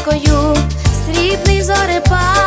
річкою, срібний зорепад.